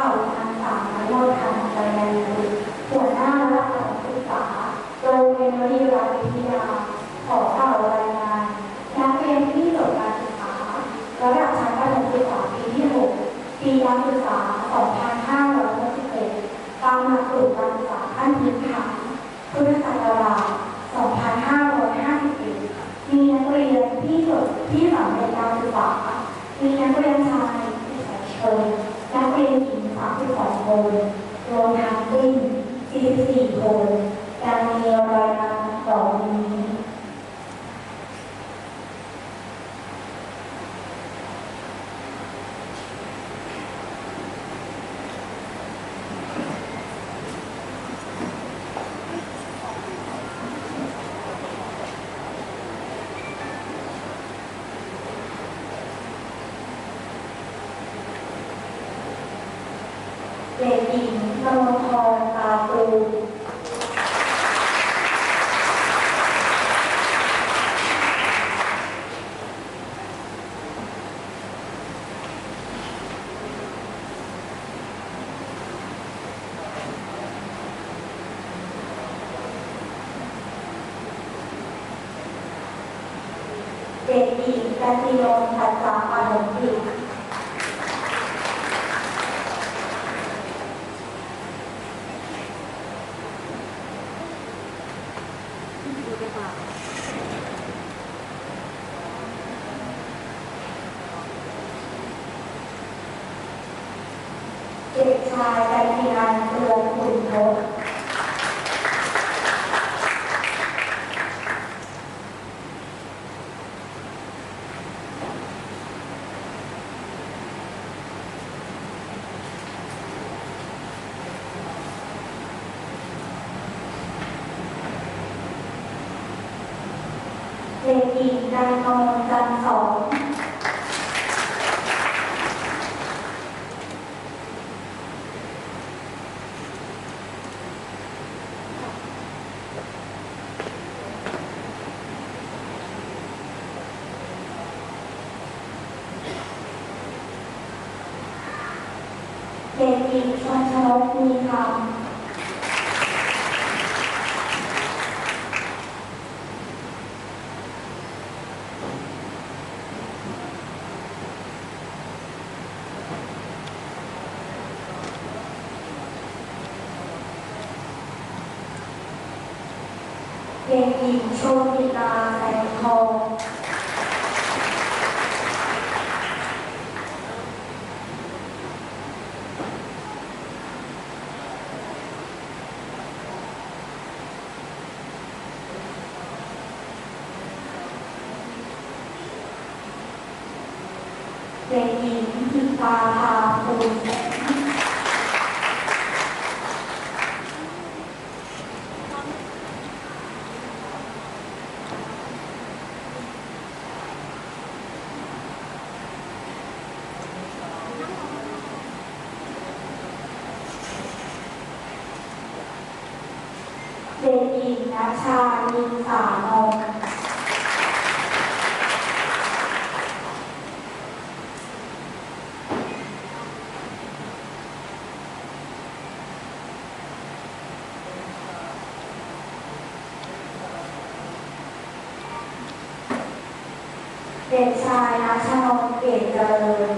าวนางสาวมโนทันใจยานุหัวหน้าระดับกาศึกษาโรงเรียนวชิรวิทยาขอข่าวรายงานนักเรียนที่จบการศึกษาระดับชั้นประถมศึกษาปีที่6ปีการศึกษา 2561ตามหลักสูตรการศึกษาขั้นพื้นฐานพุทธศักราช2551มีนักเรียนที่จบที่สำเร็จการศึกษามีนักเรียนชาย11คนนักเชิง คน รวมทั้งสิ้น 44 คนดังมีรายงานต่อไปนี้ เด็กหญิงนวพรตาปู เด็กหญิงกันติโยนทัศจาปานมจิด็กชายกันทีนันเรือนคุณทศ เด็กหญิงกันนนท์จันทร์สอง เด็กหญิงชนชนกมีคำเด็กหญิงโชติกาแสงทอง เด็กหญิงพิมพาพาภูลแสง เด็กหญิงนัชชาลินสานง เด็กชายนัชนนท์เกตเจริญ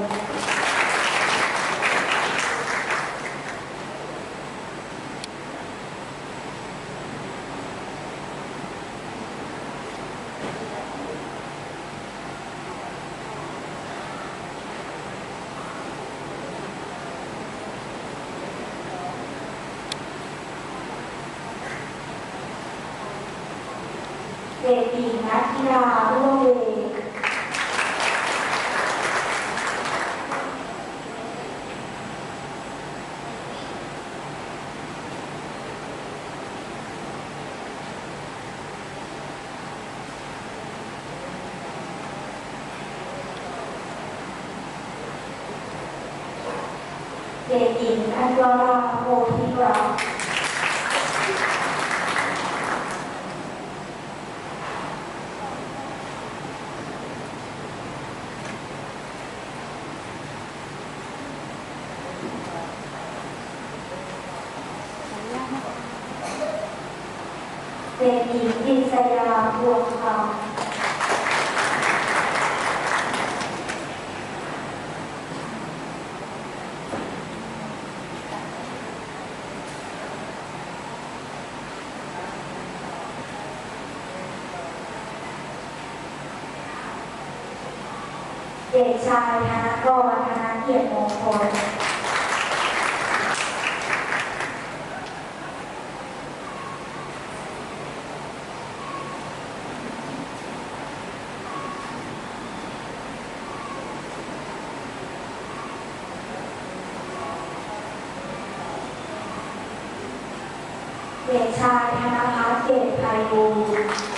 เด็กหญิงนัทธิราร่วมเว ด็กหญิงอัญวราโพธิรัตน์เด็กหญิงอิสยาบัวอำ เด็กชายธนกรธนเกียรติมงคล เด็กชายธนพัฒน์เกตไพบูลย์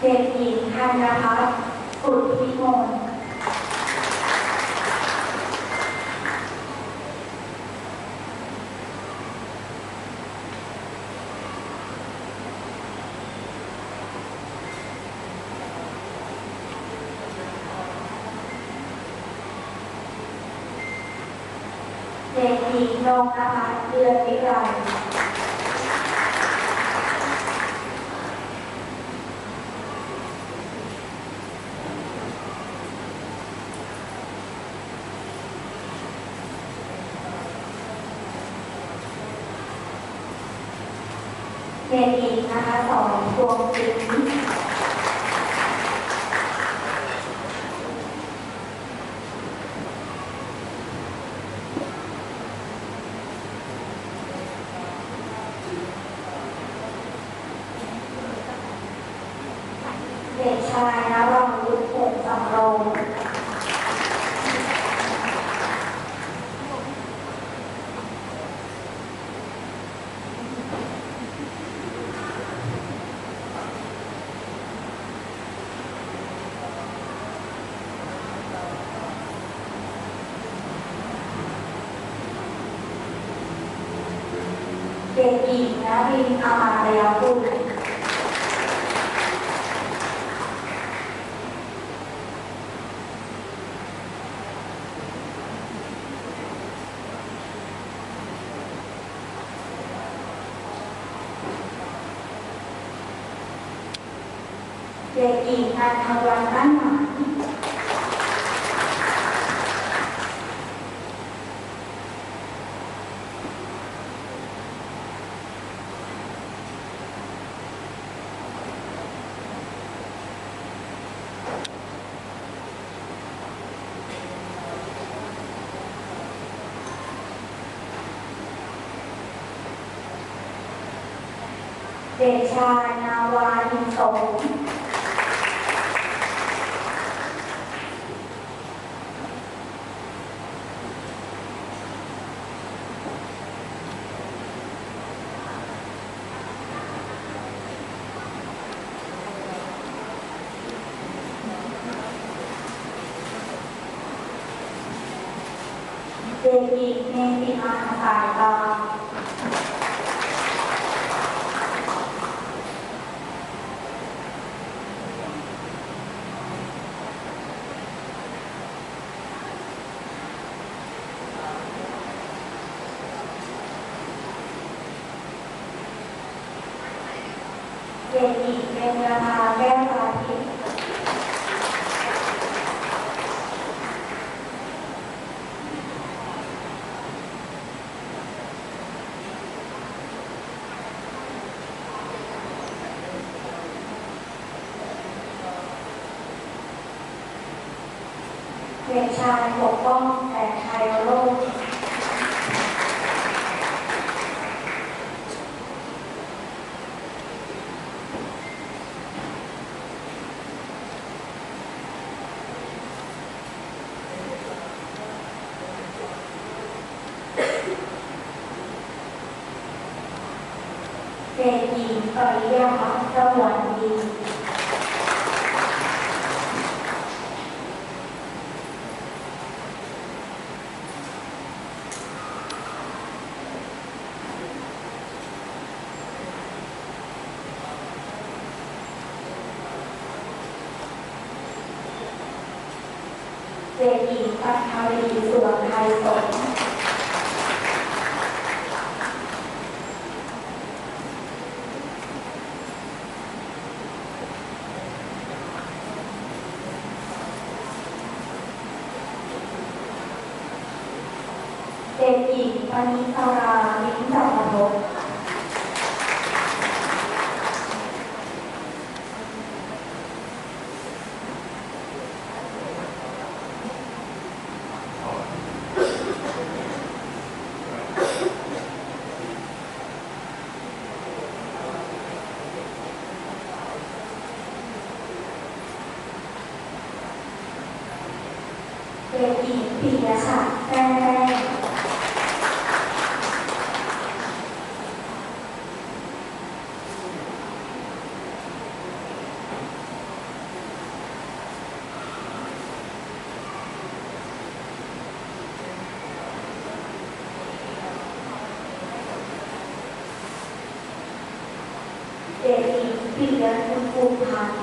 เด็กหญิง ธัญพัฒน์สุทธิมนเด็กหญิงนงนภัสเดือนวิไล เด็กหญิงนะคะสอนดวงจิตเด็กชายนววุฒิพงษ์สำโรง เด็กหญิงนรินทร์อมารยกุลเด็กหญิงนันทวันบ้านหม ด็กชายนาวาอินสงเด็กหญิงเมติมาสายตา เด็ สวัสดีเด็กหญิงอัารีสุวรรไทยสง ด็กหญิงปณิสราลิ้มจันทภพเด็กหญิงปิยชัดแป้งแป้ง เด็กหญิงปิยคุณภูมิพันธ์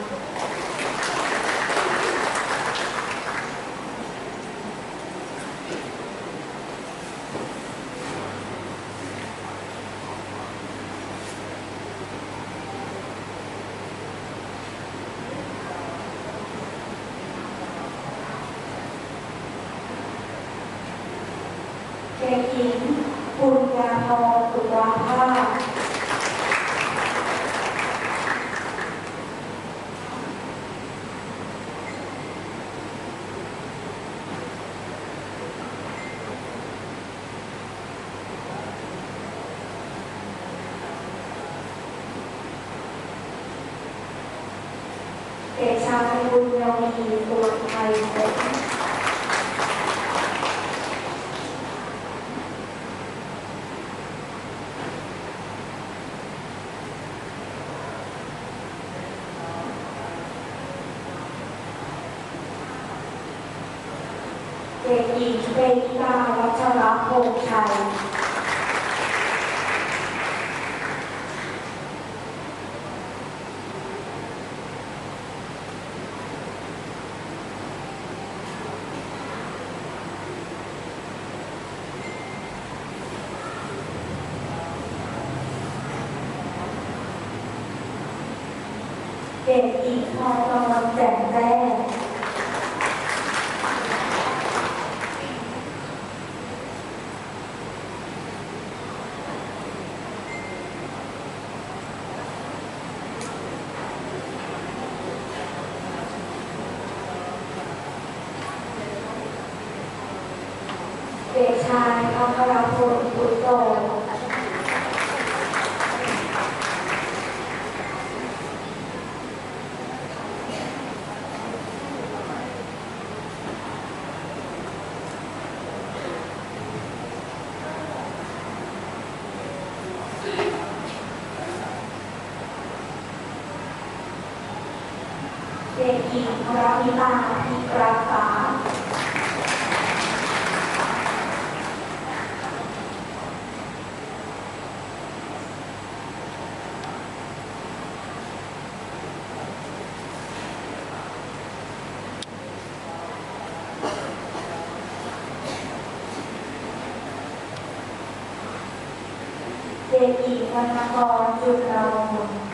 เด็กหญิงปุญญาพรสุวาภาพ เด็กชายบุญยวีสุวรรณไทยสงฆ์ เด็ก หญิงเบนิกาวัชรพงษ์ชัยเด็กหญิงพรกมลแจ่มแจ้ง เด็กชายพัครพลบุญโตเด็กหญิงพระวิตาพิรักษา วรรณกรจุลรมนเ